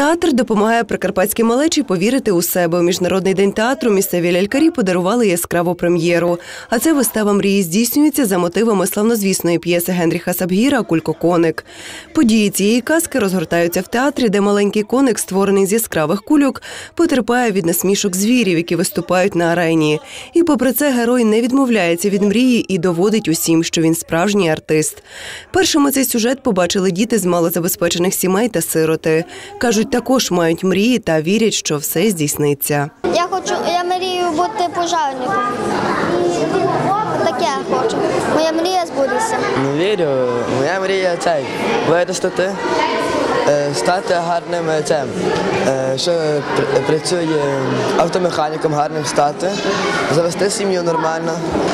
Театр допомагає прикарпатській малечі повірити у себе. У міжнародний день театру місцеві лялькарі подарували яскраву прем'єру. А це вистава мрії здійснюється за мотивами славнозвісної п'єси Генріха Сабгіра Кулькоконик. Події цієї казки розгортаються в театрі, де маленький коник, створений з яскравих кульок, потерпає від насмішок звірів, які виступають на арені. І попри це герой не відмовляється від мрії і доводить усім, що він справжній артист. Першими цей сюжет побачили діти з малозабезпечених сімей та сироти. Кажуть, також мають мрії та вірять, що все здійсниться. Я хочу, я мрію бути пожарником. Таке хочу. Моя мрія збудеться. Не вірю. Моя мрія цей виростити, стати гарним е, цим, е, що працює автомеханіком, гарним стати, завести сім'ю нормально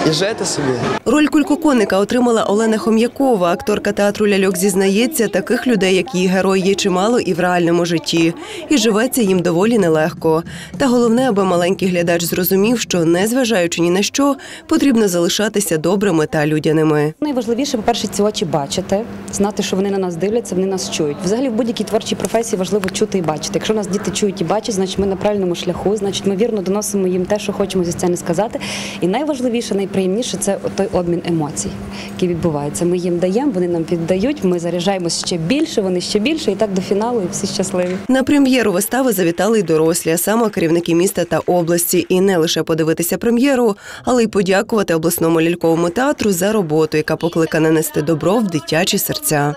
і жити собі. Роль кулькоконика отримала Олена Хом'якова. Акторка театру ляльок зізнається, таких людей, як її герой, є чимало і в реальному житті. І живеться їм доволі нелегко. Та головне, аби маленький глядач зрозумів, що незважаючи ні на що, потрібно залишатися добрими та людяними. Найважливіше, по-перше, ці очі бачити, знати, що вони на нас дивляться, вони нас чують. Взагалі, в будь-якій творчій професії важливо чути і бачити. Якщо нас діти чують і бачать, значить ми на правильному шляху, значить ми вірно доносимо їм те, що хочемо зі сцени сказати. І найважливіше, найприємніше це той обмін емоцій, який відбувається. Ми їм даємо, вони нам віддають, ми заряджаємось ще більше, вони ще більше, і так до фіналу, і всі щасливі. На прем'єру вистави завітали й дорослі, а саме керівники міста та області. І не лише подивитися прем'єру, але й подякувати обласному ляльковому театру за роботу, яка покликана нести добро в дитячі серця.